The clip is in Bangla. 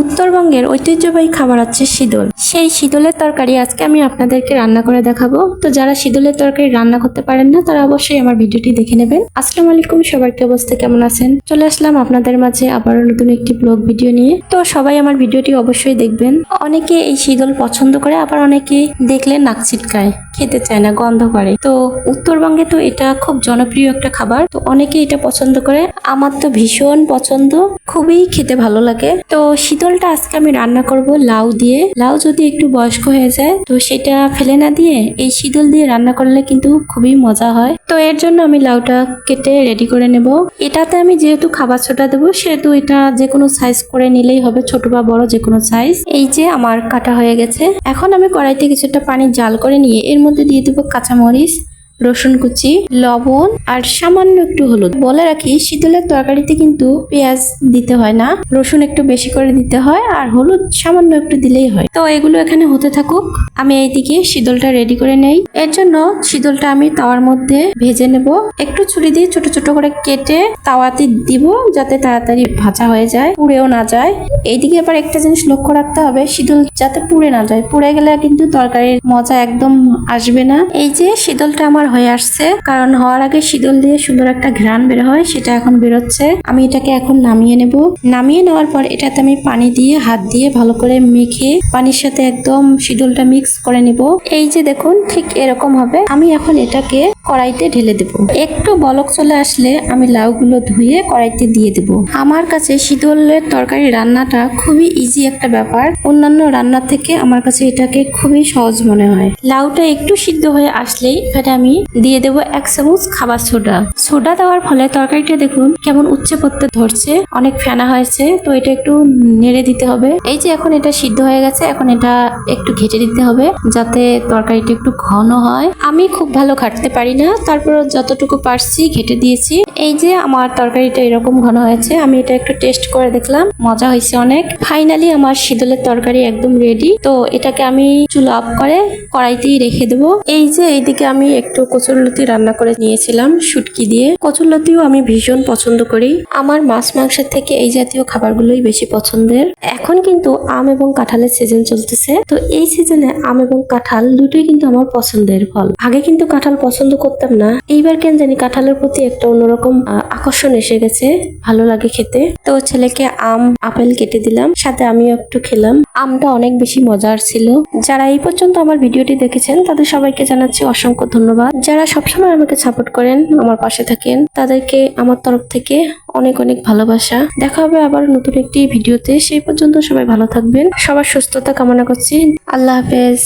উত্তরবঙ্গের ঐতিহ্যবাহী খাবার হচ্ছে শীতল সেই শীতলের তরকারি আজকে আমি আপনাদেরকে রান্না করে দেখাবো। তো যারা শীতলের তরকারি রান্না করতে পারেন না, তারা অবশ্যই আমার ভিডিওটি দেখে নেবেন। আসসালামু আলাইকুম সবার কি অবস্থা, কেমন আছেন? চলে আসলাম আপনাদের মাঝে আবারও নতুন একটি ব্লগ ভিডিও নিয়ে। তো সবাই আমার ভিডিওটি অবশ্যই দেখবেন। অনেকে এই শীতল পছন্দ করে, আবার অনেকে দেখলে নাক ছিটকায়। খেতে চায় না, গন্ধ করে। তো উত্তরবঙ্গে তো এটা খুব জনপ্রিয় একটা খাবার। তো অনেকে এটা পছন্দ করে। আমার তো ভীষণ পছন্দ। খুবই খেতে ভালো লাগে। তো শীতলটা আজকে আমি রান্না করব লাউ দিয়ে। লাউ যদি একটু বয়স্ক হয়ে যায়, তো সেটা ফেলে না দিয়ে এই শীতল দিয়ে রান্না করলে কিন্তু খুবই মজা হয়। তো এর জন্য আমি লাউটা কেটে রেডি করে নেব। এটাতে আমি যেহেতু খাবার ছোটা দেবো, সেহেতু এটা যে কোনো সাইজ করে নিলেই হবে, ছোট বা বড় যে কোনো সাইজ এই যে আমার কাটা হয়ে গেছে। এখন আমি কড়াইতে কিছুটা পানি জাল করে নিয়ে এর মধ্যে দিয়ে দেবো কাঁচামরিচ রসুন কুচি, লবণ আর সামান্য একটু হলুদ। বলে রাখি, শীতলের তরকারিতে কিন্তু পেঁয়াজ দিতে হয় না। রসুন একটু বেশি করে দিতে হয় আর হলুদ সামান্য একটু দিলেই হয়। তো এগুলো এখানে হতে থাকুক। আমি এইদিকে শীতলটা রেডি করে নেই। এর জন্য শীতলটা আমি তাওয়ার মধ্যে ভেজে নেব। একটু ছুরি দিয়ে ছোট ছোট করে কেটে তাওয়াতে দিব, যাতে তাড়াতাড়ি ভাজা হয়ে যায়, পুড়েও না যায়। এইদিকে আবার একটা জিনিস লক্ষ্য রাখতে হবে, শীতল যাতে পুড়ে না যায়। পুড়ে গেলে কিন্তু তরকারির মজা একদম আসবে না। এই যে শীতলটা আমার হয়ে আসছে, কারণ হওয়ার আগে শীতল দিয়ে সুন্দর একটা ঘ্রাণ বের হয়, সেটা এখন বেরোচ্ছে। আমি এটাকে এখন নামিয়ে নেব। নামিয়ে নেওয়ার পর এটাতে আমি পানি দিয়ে, হাত দিয়ে ভালো করে মেখে পানির সাথে একদম শিডুলটা মিক্স করে নিব। এই যে দেখুন, ঠিক এরকম হবে। আমি এখন এটাকে কড়াইতে ঢেলে দেব। একটু বলক চলে আসলে আমি লাউগুলো ধুয়ে কড়াইতে দিয়ে দেব। আমার কাছে শীতলের তরকারি রান্নাটা খুবই ইজি একটা ব্যাপার। অন্যান্য রান্না থেকে আমার কাছে এটাকে খুবই সহজ মনে হয়। লাউটা একটু সিদ্ধ হয়ে আসলেই এখানে আমি দিয়ে দেব এক চামচ খাবার সোডা। সোডা দেওয়ার ফলে তরকারিটা দেখুন কেমন উচ্চে পড়তে ধরছে, অনেক ফেনা হয়েছে, তো এটা একটু নেড়ে দিতে হবে। এই যে এখন এটা সিদ্ধ হয়ে গেছে, এখন এটা একটু ঘেটে দিতে হবে যাতে তরকারিটা একটু ঘন হয়। আমি খুব ভালো ঘাটতে পারি না তারপর যতটুকু পারছি ঘেটে দিয়েছি। এই যে আমার তরকারিটা এরকম ঘন হয়েছে, আমি এটা একটু টেস্ট করে দেখলাম, মজা হয়েছে অনেক। ফাইনালি আমার শীতলের তরকারি একদম রেডি তো এটাকে আমি চুলো অফ করে কড়াইতেই রেখে দেবো। এই যে এইদিকে আমি একটু কচুরলতি রান্না করে নিয়েছিলাম, শুটকি দিয়ে। কচুরলতিও আমি ভীষণ পছন্দ করি। আমার মাছ মাংসের থেকে এই জাতীয় খাবারগুলোই বেশি পছন্দের। এখন কিন্তু আম এবং কাঁঠালের সিজন চলতেছে, তো এই সিজনে আম এবং কাঁঠাল দুটোই কিন্তু আমার পছন্দের ফল। আগে কিন্তু কাঁঠাল পছন্দ করতাম না। এইবার কেন জানি কাঁঠালের প্রতি একটা অন্যরকম আকর্ষণ এসে গেছে। ভালো লাগে খেতে। তো ছেলেকে আম, আপেল কেটে দিলাম। সাথে আমিও একটু খেলাম। আমটা অনেক বেশি মজার ছিল। যারা এই পর্যন্ত আমার ভিডিওটি দেখেছেন, তাদের সবাইকে জানাচ্ছি অসংখ্য ধন্যবাদ। যারা সবসময় আমাকে সাপোর্ট করেন, আমার পাশে থাকেন, তাদেরকে আমার তরফ থেকে অনেক অনেক ভালোবাসা। দেখা হবে আবার নতুন একটি ভিডিওতে। সেই পর্যন্ত সবাই ভালো থাকবেন। সবার সুস্থতা কামনা করছি। আল্লাহ হাফেজ।